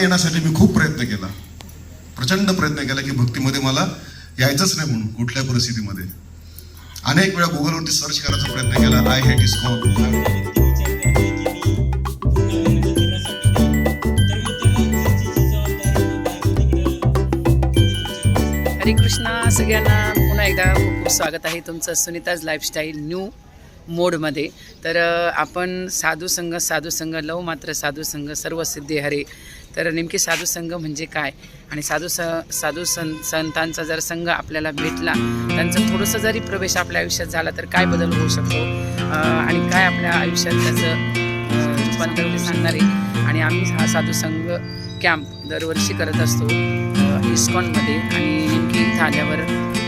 येण्यासाठी मी खूप प्रयत्न केला. प्रचंड प्रयत्न केला की भक्तीमध्ये मला यायचंच नाही म्हणून कुठल्याही परिस्थितीमध्ये. अनेक वेळा गुगलवरती सर्च करायचा प्रयत्न केला आय हेट इस्कॉन हरे कृष्णा सगळ्यांना पुन्हा एकदा खूप खूप स्वागत आहे तुमचं सुनीताज लाईफस्टाईल न्यू मोडमध्ये. तर आपण साधू संघ साधू संघ लव मात्र साधू संघ सर्व सिद्धी हरे. तर नेमके साधू संघ म्हणजे काय? आणि साधू स साधू सं संतांचा जर संघ आपल्याला भेटला त्यांचं थोडंसं जरी प्रवेश आपल्या आयुष्यात झाला तर काय बदल होऊ शकतो? आणि काय आपल्या आयुष्यात त्याचं अ, रूपांतर होते आणि आम्ही हा साधू संघ कॅम्प दरवर्षी करत असतो इस्कॉनमध्ये. आणि नेमकी इथं आल्यावर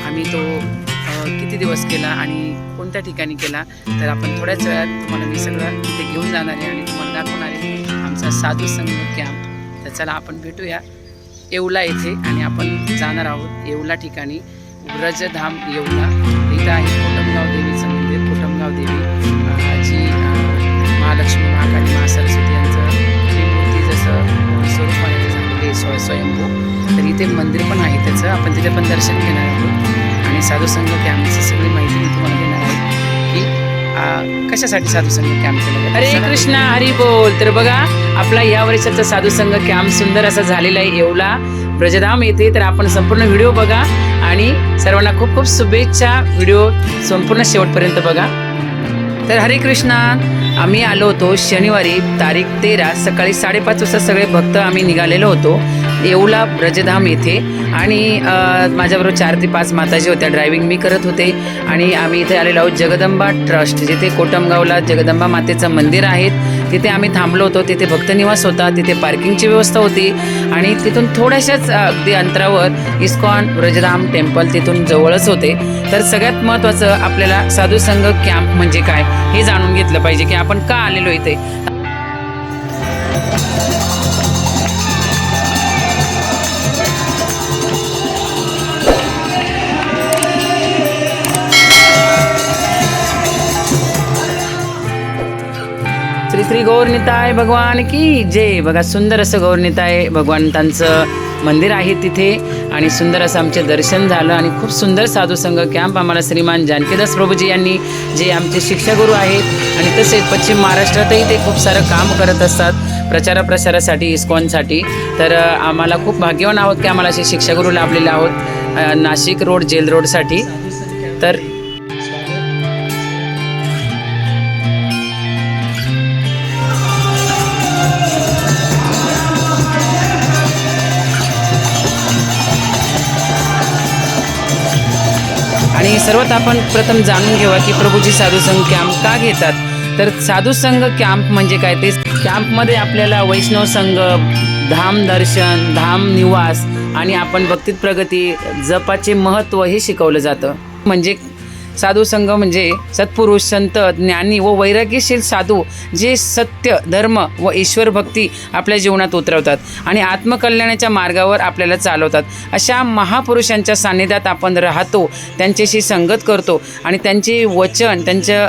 आम्ही तो किती दिवस केला आणि कोणत्या ठिकाणी केला तर आपण थोड्याच वेळात तुम्हाला मी सगळं तिथे घेऊन जाणार आहे आणि तुम्हाला दाखवणार आहे आमचा साधू संघ कॅम्प तर चला आपण भेटूया येवला येथे आणि आपण जाणार आहोत येवला ठिकाणी. व्रजधाम येवला. इथं आहे कोटमगाव देवीचं मंदिर. कोटमगाव देवी जी महालक्ष्मी महाकाली महासरस्वती यांचं ही मूर्ती जसं स्वरूपाने आहे स्वयंभू. तर इथे मंदिर पण आहे त्याचं. आपण तिथे पण दर्शन घेणार आहोत. आणि साधू संघ कॅम्पची सगळी माहिती मी तुम्हाला देणार आहे की कशासाठी साधू संघ कॅम्प केला. हरे कृष्णा हरी बोल. तर बघा आपला या वर्षाचा साधू संघ कॅम्प सुंदर असा झालेला आहे येवला. ब्रजधाम येथे तर आपण संपूर्ण व्हिडिओ बघा आणि सर्वांना खूप खूप शुभेच्छा. व्हिडिओ संपूर्ण शेवटपर्यंत बघा. तर हरे कृष्णा आम्ही आलो होतो शनिवारी तारीख तेरा सकाळी साडेपाच वाजता सगळे भक्त आम्ही निघालेलो होतो. येऊला ब्रजधाम येथे. आणि माझ्याबरोबर चार ते पाच माताजी होत्या. ड्रायव्हिंग मी करत होते. आणि आम्ही इथे आलेलो आहोत जगदंबा ट्रस्ट जिथे कोटमगावला जगदंबा मातेचं मंदिर आहे तिथे आम्ही थांबलो होतो. तिथे भक्तनिवास होता. तिथे पार्किंगची व्यवस्था होती. आणि तिथून थोड्याशाच अगदी अंतरावर इस्कॉन ब्रजधाम टेम्पल तिथून जवळच होते. तर सगळ्यात महत्त्वाचं आपल्याला साधू संघ कॅम्प म्हणजे काय हे जाणून घेतलं पाहिजे की आपण का आलेलो इथे. श्री गौरनिताय भगवान की जय. बघा सुंदर असं गौरनिताय भगवंतांचं मंदिर आहे तिथे. आणि सुंदर असं आमचे दर्शन झालं आणि खूप सुंदर साधुसंघ कॅम्प आम्हाला श्रीमान जानकीदास प्रभूजी यांनी जे आमचे शिक्षागुरू आहेत. आणि तसेच पश्चिम महाराष्ट्रातही ते खूप सारं काम करत असतात प्रचार प्रसारासाठी इस्कॉनसाठी. तर आम्हाला खूप भाग्यवान आहोत की आम्हाला असे शिक्षागुरू लाभलेले आहोत नाशिक रोड जेल रोडसाठी. तर सर्वात आपण प्रथम जाणून घेऊया की प्रभूजी साधू संघ कॅम्प का घेतात? तर साधू संघ कॅम्प म्हणजे काय? ते कॅम्पमध्ये आपल्याला वैष्णव संघ धाम दर्शन धाम निवास आणि आपण भक्तीत प्रगती जपाचे महत्त्व हे शिकवलं जातं. म्हणजे साधू संघ म्हणजे सत्पुरुष संत ज्ञानी व वैराग्यशील साधू जे सत्य धर्म व ईश्वर भक्ती आपल्या जीवनात उतरवतात आणि आत्मकल्याणाच्या मार्गावर आपल्याला चालवतात. अशा महापुरुषांच्या सान्निध्यात आपण राहतो त्यांच्याशी संगत करतो आणि त्यांचे वचन त्यांचं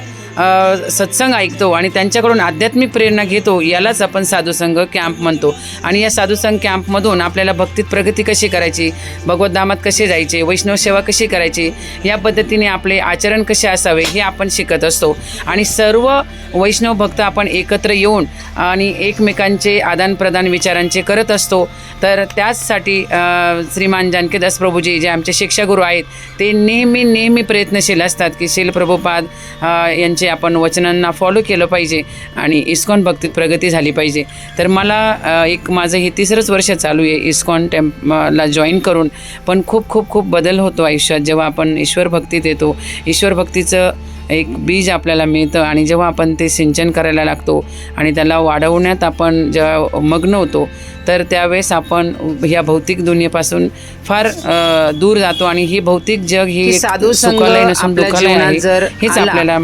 सत्संग ऐकतो आणि त्यांच्याकडून आध्यात्मिक प्रेरणा घेतो यालाच आपण साधुसंघ कॅम्प म्हणतो. आणि या साधुसंघ कॅम्पमधून आपल्याला भक्तीत प्रगती कशी करायची भगवद्धामात कसे जायचे वैष्णव सेवा कशी करायची या पद्धतीने आपले आचरण कसे असावे हे आपण शिकत असतो. आणि सर्व वैष्णव भक्त आपण एकत्र येऊन आणि एकमेकांचे आदानप्रदान विचारांचे करत असतो. तर त्याचसाठी श्रीमान जानकीदास प्रभूजी जे आमचे शिक्षागुरू आहेत ते नेहमी नेहमी प्रयत्नशील असतात की शिल प्रभुपाद यांचे आपण वचनांना फॉलो केलं पाहिजे आणि इस्कॉन भक्तीत प्रगती झाली पाहिजे. तर मला एक माझं हे तिसरंच वर्ष चालू आहे इस्कॉन टेम्पला जॉईन करून. पण खूप खूप खूप बदल होतो आयुष्यात. जेव्हा आपण ईश्वर भक्तीत येतो ईश्वर भक्तीचं एक बीज आपल्याला मिळतं आणि जेव्हा आपण ते सिंचन करायला लागतो आणि त्याला वाढवण्यात आपण जेव्हा मग्न होतो तर त्यावेळेस आपण ह्या भौतिक दुनियेपासून फार दूर जातो आणि ही भौतिक जग ही साधू नसून. जर हेच आपल्याला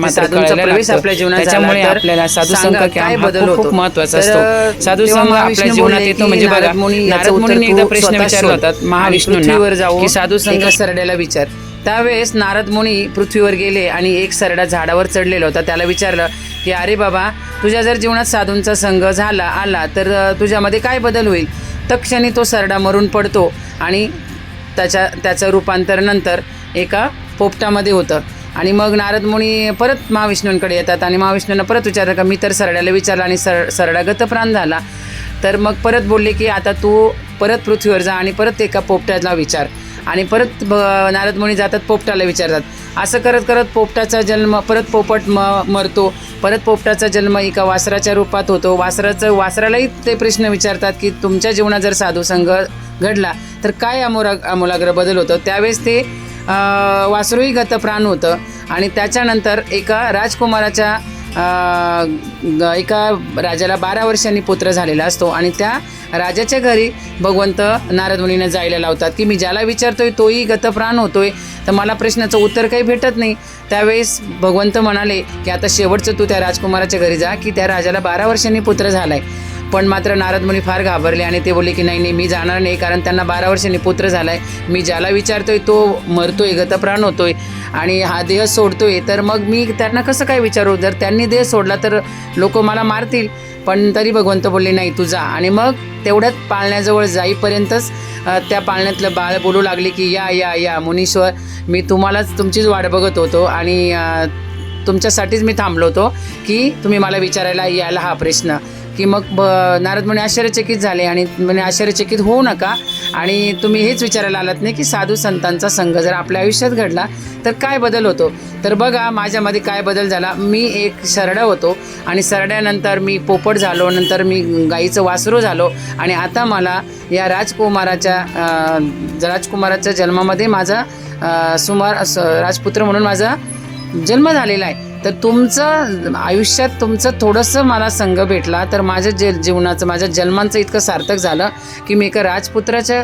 त्याच्यामुळे आपल्याला साधू संघ बदल खूप खूप होतो? महत्त्वाचा असतो साधू संघ आपल्या जीवनात येतो म्हणजे बघा नारद मुनी एकदा प्रश्न विचारला शोध. होता आणि महाविष्णूंना साधू संघ सरड्याला विचार त्यावेळेस नारद मुनी पृथ्वीवर गेले आणि एक सरडा झाडावर चढलेला होता. त्याला विचारलं की अरे बाबा तुझ्या जर जीवनात साधूंचा संघ झाला आला तर तुझ्यामध्ये काय बदल होईल? तक्षणी तो सरडा मरून पडतो आणि त्याच्या त्याचं रूपांतर नंतर एका पोपटामध्ये होतं. आणि मग नारद मुनी परत महाविष्णूंकडे येतात आणि महाविष्णूंना परत विचारलं का मी तर सरड्याला विचारलं आणि सर सरडा गतप्राण झाला. तर मग परत बोलले की आता तू परत पृथ्वीवर जा आणि परत एका पोपट्याला विचार. आणि परत ब नारद मुनी जातात पोपटाला विचारतात. असं करत करत पोपटाचा जन्म परत पोपट म मरतो. परत पोपटाचा जन्म एका वासराच्या रूपात होतो. वासराचं वासरालाही ते प्रश्न विचारतात की तुमच्या जीवनात जर साधुसंग घडला तर काय अमोरा अमूलाग्र बदल होतं? त्यावेळेस ते अं, वासरूही गतप्राण होतं. आणि त्याच्यानंतर एका राजकुमाराच्या एका राजाला बारा वर्षांनी पुत्र झालेला असतो आणि त्या राजाच्या घरी भगवंत नारद मुनींना जायला लावतात की मी ज्याला विचारतोय तोही गतप्राण होतोय. तर मला प्रश्नाचं उत्तर काही भेटत नाही. त्यावेळेस भगवंत म्हणाले की आता शेवटचं तू त्या राजकुमाराच्या घरी जा की त्या राजाला बारा वर्षांनी पुत्र झालाय. पण मात्र नारद मुनी फार घाबरले आणि ते बोलले की नाही नाही मी जाणार नाही कारण त्यांना बारा वर्षांनी पुत्र झालाय. मी ज्याला विचारतोय तो मरतोय गतप्राण होतोय. आणि हा देह सोडतोय तर मग मी त्यांना कसं काय विचारू? जर त्यांनी देह सोडला तर लोक मला मारतील. पण तरी भगवंत बोलले नाही तू जा. आणि मग तेवढ्यात पाळण्याजवळ जाईपर्यंतच त्या पाळण्यातलं बाळ बोलू लागले की या या या मुनीश्वर मी तुम्हालाच तुमचीच वाट बघत होतो आणि तुमच्यासाठीच मी थांबलो होतो की तुम्ही मला विचारायला यायला हा प्रश्न. की मग ब नारद म्हणे आश्चर्यचकित झाले आणि म्हणे आश्चर्यचकित होऊ नका. आणि तुम्ही हेच विचारायला आलात नाही की साधू संतांचा संघ जर आपल्या आयुष्यात घडला तर काय बदल होतो? तर बघा माझ्यामध्ये काय बदल झाला? मी एक सरडा होतो आणि सरड्यानंतर मी पोपट झालो नंतर मी गाईचं वासरू झालो. आणि आता मला या राजकुमाराच्या राजकुमाराच्या जन्मामध्ये माझा सुमार राजपुत्र म्हणून माझा जन्म झालेला आहे. तर तुमचं आयुष्यात तुमचं थोडंसं मला संघ भेटला. तर माझ्या जे जीवनाचं माझ्या जन्मांचं इतकं सार्थक झालं की मी एका राजपुत्राच्या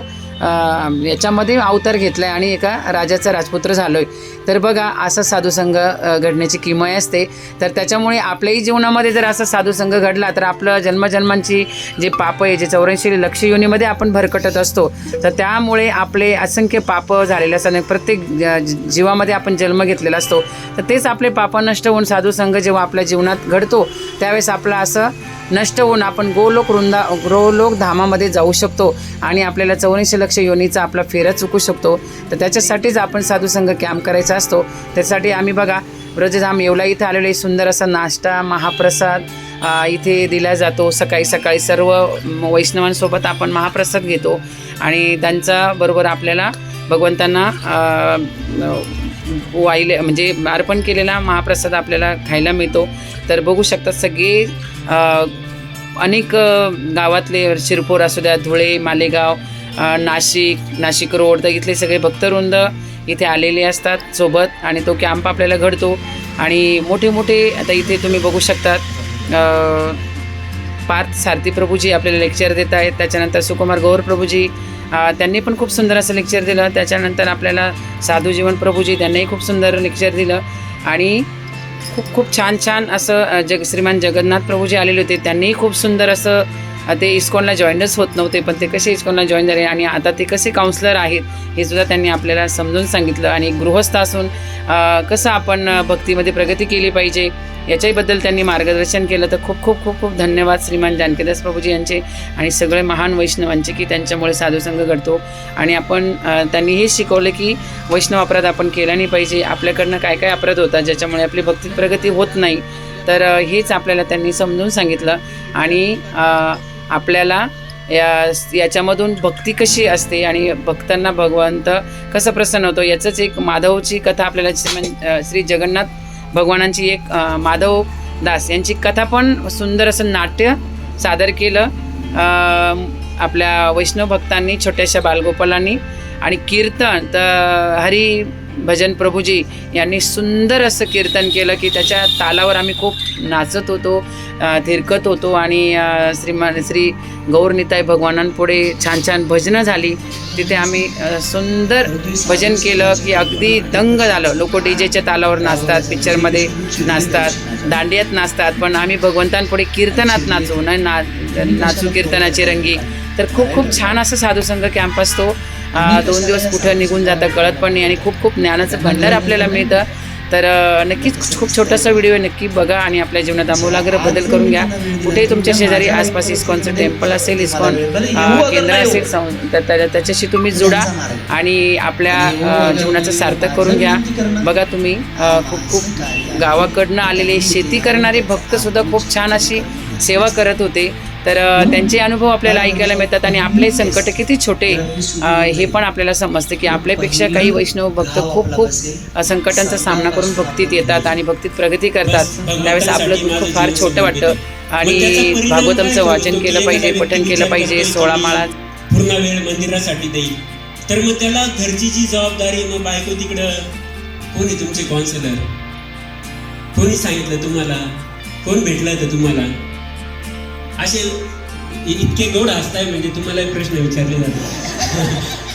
याच्यामध्ये अवतार घेतला आहे आणि एका राजाचा राजपुत्र झालो आहे तर बघा असा साधुसंघ घडण्याची किमय असते. तर त्याच्यामुळे आपल्याही जीवनामध्ये जर असा साधुसंघ घडला तर आपलं जन्मजन्मांची जे पाप आहे जे चौऱ्याऐंशी लक्ष योनीमध्ये आपण भरकटत असतो. तर त्यामुळे आपले असंख्य पाप झालेले असतात प्रत्येक ज- जीवामध्ये आपण जन्म घेतलेला असतो. तर तेच आपले पाप नष्ट होऊन साधुसंघ जेव्हा आपल्या जीवनात घडतो त्यावेळेस आपलं असं नष्ट होऊन आपण गोलोक वृंदा गोलोक धामामध्ये जाऊ शकतो आणि आपल्याला चौऱ्याऐंशी लक्ष योनीचा आपला फेरा चुकू शकतो. तर त्याच्यासाठीच आपण साधुसंघ कॅम्प करायचा असतो. त्यासाठी आम्ही बघा ब्रजधाम येवला इथे आलेलो आहे. सुंदर असा नाश्ता महाप्रसाद इथे दिला जातो. सकाळी सकाळी सर्व वैष्णवांसोबत आपण महाप्रसाद घेतो. आणि त्यांचा बरोबर आपल्याला भगवंतांना वाहिले म्हणजे अर्पण केलेला महाप्रसाद आपल्याला खायला मिळतो. तर बघू शकता सगळे अनेक गावातले शिरपूर असू द्या धुळे मालेगाव नाशिक नाशिक रोड तर इथले सगळे भक्तवृंद इथे आलेले असतात सोबत आणि तो कॅम्प आपल्याला घडतो. आणि मोठे मोठे आता इथे तुम्ही बघू शकतात पार्थ सारथी प्रभूजी आपल्याला लेक्चर देत आहेत. त्याच्यानंतर सुकुमार गौर प्रभूजी त्यांनी पण खूप सुंदर असं लेक्चर दिलं. त्याच्यानंतर आपल्याला साधू जीवन प्रभूजी त्यांनीही खूप सुंदर लेक्चर दिलं. आणि खूप खूप छान छान असं जग श्रीमान जगन्नाथ प्रभूजी आलेले होते. त्यांनीही खूप सुंदर असं ते इस्कॉनला जॉईनच होत नव्हते पण ते कसे इस्कॉनला जॉईन झाले आणि आता ते कसे काउन्सलर आहेत हे सुद्धा त्यांनी आपल्याला समजून सांगितलं. आणि गृहस्थ असून कसं आपण भक्तीमध्ये प्रगती केली पाहिजे याच्याहीबद्दल त्यांनी मार्गदर्शन केलं. तर खूप खूप खूप खूप धन्यवाद श्रीमान जानकीदास प्रभूजी यांचे आणि सगळे महान वैष्णवांचे की त्यांच्यामुळे साधुसंघ घडतो. आणि आपण त्यांनी हे शिकवलं की वैष्णव अपराध आपण केला नाही पाहिजे. आपल्याकडनं काय काय अपराध होतात ज्याच्यामुळे आपली भक्ती प्रगती होत नाही. तर हेच आपल्याला त्यांनी समजून सांगितलं. आणि आपल्याला या याच्यामधून भक्ती कशी असते आणि भक्तांना भगवंत कसं प्रसन्न होतो याचंच एक माधवची कथा आपल्याला श्रीमन श्री जगन्नाथ भगवानांची एक माधव दास यांची कथा पण सुंदर असं नाट्य सादर केलं. आपल्या वैष्णव भक्तांनी छोट्याशा बालगोपालांनी. आणि कीर्तन तर हरी भजन प्रभूजी यांनी सुंदर असं कीर्तन केलं की त्याच्या तालावर आम्ही खूप नाचत होतो थिरकत होतो आणि श्रीमान श्री गौरनिताई भगवानांपुढे छान छान भजनं झाली. तिथे आम्ही सुंदर भजन केलं की अगदी दंग झालं. लोक डी जेच्या तालावर नाचतात पिक्चरमध्ये नाचतात दांडियात नाचतात पण आम्ही भगवंतांपुढे कीर्तनात नाचू ना नाचू कीर्तनाची रंगी. तर खूप खूप छान असं साधुसंग कॅम्प असतो दोन दिवस कुठं निघून जातं कळत पण नाही आणि खूप खूप ज्ञानाचं भंडार आपल्याला मिळतं. तर नक्कीच खूप छोटासा व्हिडिओ आहे नक्की बघा आणि आपल्या जीवनात आमूलाग्र बदल करून घ्या. कुठेही तुमच्या शेजारी आसपास इस्कॉनचं टेम्पल असेल इस्कॉन केंद्र असेल त्या- त्याच्याशी तुम्ही जुडा आणि आपल्या जीवनाचं सार्थक करून घ्या. बघा तुम्ही खूप खूप गावाकडनं आलेले शेती करणारे भक्तसुद्धा खूप छान अशी सेवा करत होते. तर त्यांचे अनुभव आपल्याला ऐकायला मिळतात आणि आपले संकट किती छोटे हे पण आपल्याला समजतं की आपल्यापेक्षा काही वैष्णव भक्त खूप खूप संकटांचा सामना करून भक्तीत येतात आणि भक्तीत प्रगती करतात. त्यावेळेस आपलं दुःख फार छोटं वाटतं आणि भागवतमचं वाचन केलं पाहिजे पठण केलं पाहिजे सोळा माळा. पूर्ण वेळ मंदिरासाठी देईल. तर मग त्याला घरची जी जबाबदारी मग बायको तिकडं कोणी तुमचे कॉन्सलर कोणी सांगितलं तुम्हाला? कोण भेटलं तर तुम्हाला? असे इतके गोड हसताय म्हणजे तुम्हाला एक प्रश्न विचारले जातात